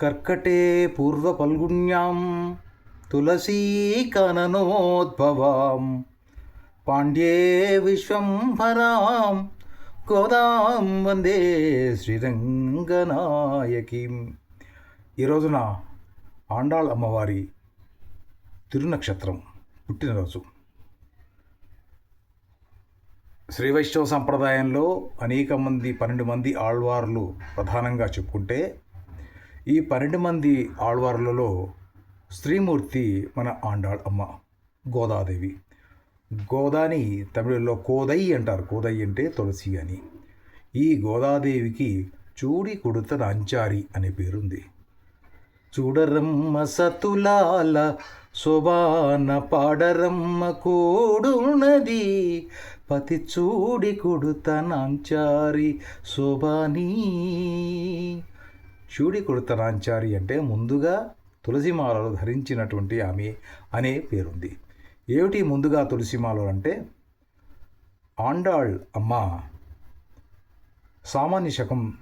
కర్కటే పూర్వపల్గుణ్యాం తులసీకననోద్భవాం పాండ్యే విశ్వంభరాం గోదాం వందే శ్రీరంగనాయకీం. ఈ రోజున ఆండాళ్ అమ్మవారి తిరునక్షత్రం పుట్టినరోజు. శ్రీ వైష్ణవ సంప్రదాయంలో అనేక మంది పన్నెండు మంది ఆళ్వార్లు ప్రధానంగా చెప్పుకుంటే ఈ పన్నెండు మంది ఆళ్వార్లలో స్త్రీమూర్తి మన ఆండాళ్ అమ్మ గోదాదేవి. గోదాని తమిళంలో కోదై అంటారు. కోదై అంటే తులసి అని. ఈ గోదాదేవికి చూడి కొడుత నాంచారి అనే పేరుంది. చూడరమ్మ సతులాల శోభాన పాడరమ్మ కోడున్నది. పతి చూడి కొడుత నాంచారి శోభానీ. చూడి కొడుతనాంచారి అంటే ముందుగా తులసిమాలలు ధరించినటువంటి ఆమె అనే పేరుంది. ఏమిటి ముందుగా తులసిమాలలు అంటే? ఆండాళ్ అమ్మ సామాన్య శకం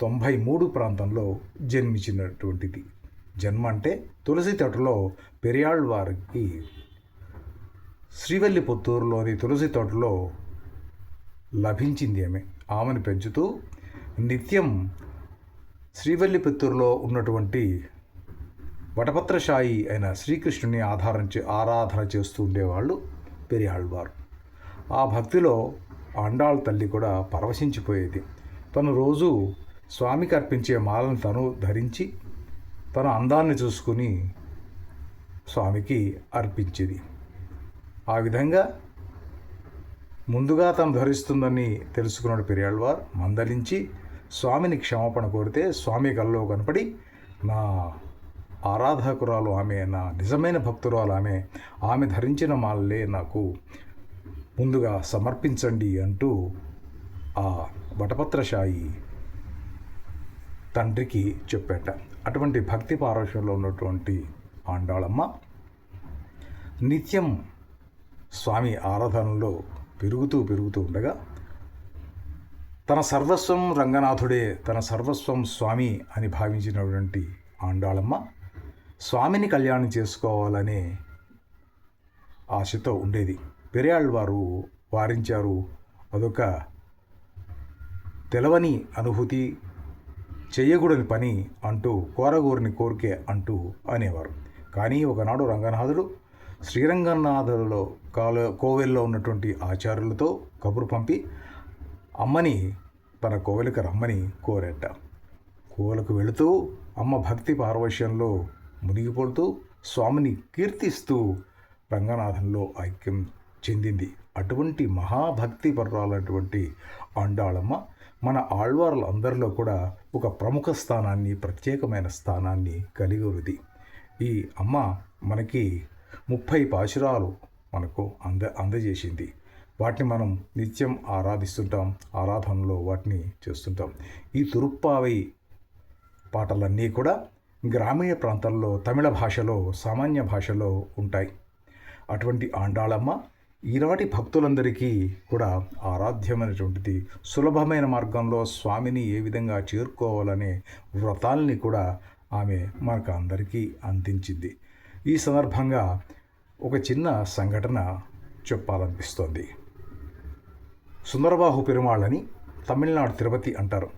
తొంభై మూడు ప్రాంతంలో జన్మించినటువంటిది. జన్మ అంటే తులసి తోటలో పెరియాళ్ వారికి. శ్రీవల్లిపుత్తూరులోని తులసి తోటలో లభించింది ఆమె. ఆమెను పెంచుతూ నిత్యం శ్రీవల్లిపుత్తూరులో ఉన్నటువంటి వటపత్రశాయి అయిన శ్రీకృష్ణుని ఆధారం చే ఆరాధన చేస్తూ ఉండేవాళ్ళు పెరియాళ్ళవారు ఆ భక్తిలో ఆండాళ్ తల్లి కూడా పరవశించిపోయేది. తను రోజు స్వామికి అర్పించే మాలను తను ధరించి తన అందాన్ని చూసుకుని స్వామికి అర్పించేది. ఆ విధంగా ముందుగా తను ధరిస్తుందని తెలుసుకున్నాడు పెరియాళ్ళవారు మందలించి స్వామిని క్షమాపణ కోరితే స్వామి కల్లో కనపడి నా ఆరాధకురాలు ఆమె నా నిజమైన భక్తురాలు ఆమె ఆమె ధరించిన మాలలే నాకు ముందుగా సమర్పించండి అంటూ ఆ వటపత్రశాయి తండ్రికి చెప్పాట. అటువంటి భక్తి పారవశ్యంలో ఉన్నటువంటి ఆండాళమ్మ నిత్యం స్వామి ఆరాధనలో పెరుగుతూ పెరుగుతూ ఉండగా తన సర్వస్వం రంగనాథుడే తన సర్వస్వం స్వామి అని భావించినటువంటి ఆండాళమ్మ స్వామిని కళ్యాణం చేసుకోవాలనే ఆశతో ఉండేది. పెరియాళ్ళు వారు వారించారు. అదొక తెలవని అనుభూతి చేయకూడని పని అంటూ కోరగూరిని కోరికే అంటూ అనేవారు. కానీ ఒకనాడు రంగనాథుడు శ్రీరంగనాథులలో కాల కోవెల్లో ఉన్నటువంటి ఆచార్యులతో కబురు పంపి అమ్మని తన కోవెలకు రమ్మని కోరేట. కోవెలకు వెళుతూ అమ్మ భక్తి పారవశ్యంలో మునిగిపోతూ స్వామిని కీర్తిస్తూ రంగనాథంలో ఐక్యం చెందింది. అటువంటి మహాభక్తి పర్వాలటువంటి ఆండాళమ్మ మన ఆళ్వార్లందరిలో కూడా ఒక ప్రముఖ స్థానాన్ని ప్రత్యేకమైన స్థానాన్ని కలిగి ఉంది ఈ అమ్మ మనకి ముప్పై పాశురాలు మనకు అంద అందజేసింది. వాటిని మనం నిత్యం ఆరాధిస్తుంటాం ఆరాధనలో వాటిని చేస్తుంటాం. ఈ తురుప్పావై పాటలన్నీ కూడా గ్రామీణ ప్రాంతాల్లో తమిళ భాషలో సామాన్య భాషలో ఉంటాయి. అటువంటి ఆండాళమ్మ ఈనాటి భక్తులందరికీ కూడా ఆరాధ్యమైనటువంటిది. సులభమైన మార్గంలో స్వామిని ఏ విధంగా చేరుకోవాలనే వ్రతాల్ని కూడా ఆమె మనకు అందరికీ అందించింది. ఈ సందర్భంగా ఒక చిన్న సంఘటన చెప్పాలనిపిస్తోంది. సుందరబాహు పెరుమాళ్ళని తమిళనాడు తిరుపతి అంటారు.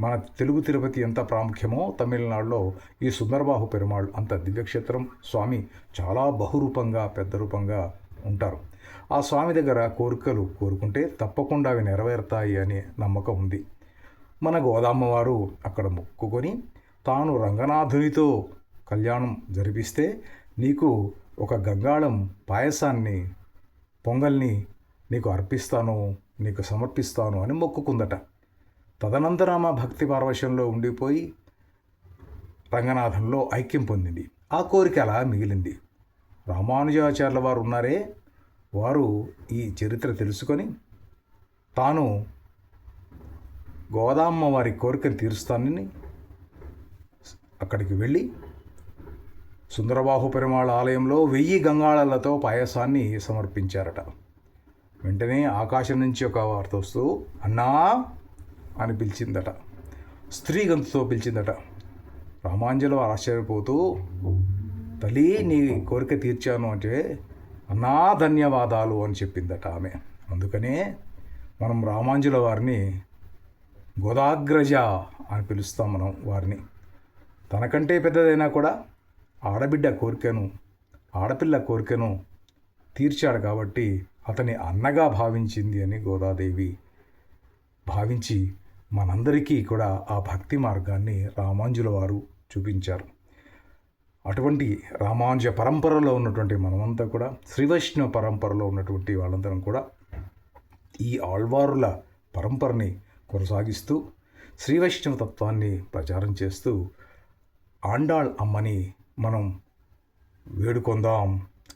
మన తెలుగు తిరుపతి ఎంత ప్రాముఖ్యమో తమిళనాడులో ఈ సుందరబాహు పెరుమాళ్ అంత దివ్యక్షేత్రం. స్వామి చాలా బహురూపంగా పెద్ద రూపంగా ఉంటారు. ఆ స్వామి దగ్గర కోరికలు కోరుకుంటే తప్పకుండా అవి నెరవేరుతాయి అనే నమ్మకం ఉంది. మన గోదామ్మవారు అక్కడ మొక్కుకొని తాను రంగనాథునితో కళ్యాణం జరిపిస్తే నీకు ఒక గంగాళం పాయసాన్ని పొంగల్ని నీకు అర్పిస్తాను నీకు సమర్పిస్తాను అని మొక్కుకుందట. తదనంతరం ఆ భక్తి పార్వశ్యంలో ఉండిపోయి రంగనాథంలో ఐక్యం పొందింది. ఆ కోరిక అలా మిగిలింది. రామానుజాచార్యుల వారు ఉన్నారే వారు ఈ చరిత్ర తెలుసుకొని తాను గోదామ్మ వారి కోరికను తీరుస్తానని అక్కడికి వెళ్ళి సుందరబాహు పెరుమాళ ఆలయంలో వెయ్యి గంగాళాలతో పాయసాన్ని సమర్పించారట. వెంటనే ఆకాశం నుంచి ఒక వార్త వస్తూ అన్నా అని పిలిచిందట. స్త్రీ గంతుతో పిలిచిందట. రామాంజలి ఆశ్చర్యపోతూ తల్లి నీ కోరిక తీర్చాను అంటే అన్నా ధన్యవాదాలు అని చెప్పిందట ఆమె. అందుకనే మనం రామాంజుల వారిని గోదాగ్రజ అని పిలుస్తాం మనం వారిని. తనకంటే పెద్దదైనా కూడా ఆడబిడ్డ కోరికను ఆడపిల్ల కోరికను తీర్చాడు కాబట్టి అతని అన్నగా భావించింది అని గోదాదేవి. భావించి మనందరికీ కూడా ఆ భక్తి మార్గాన్ని రామాంజుల వారు చూపించారు. అటువంటి రామానుజ పరంపరలో ఉన్నటువంటి మనమంతా కూడా శ్రీవైష్ణవ పరంపరలో ఉన్నటువంటి వాళ్ళందరం కూడా ఈ ఆళ్వారుల పరంపరని కొనసాగిస్తూ శ్రీవైష్ణవ తత్వాన్ని ప్రచారం చేస్తూ ఆండాళ్ అమ్మని మనం వేడుకొందాం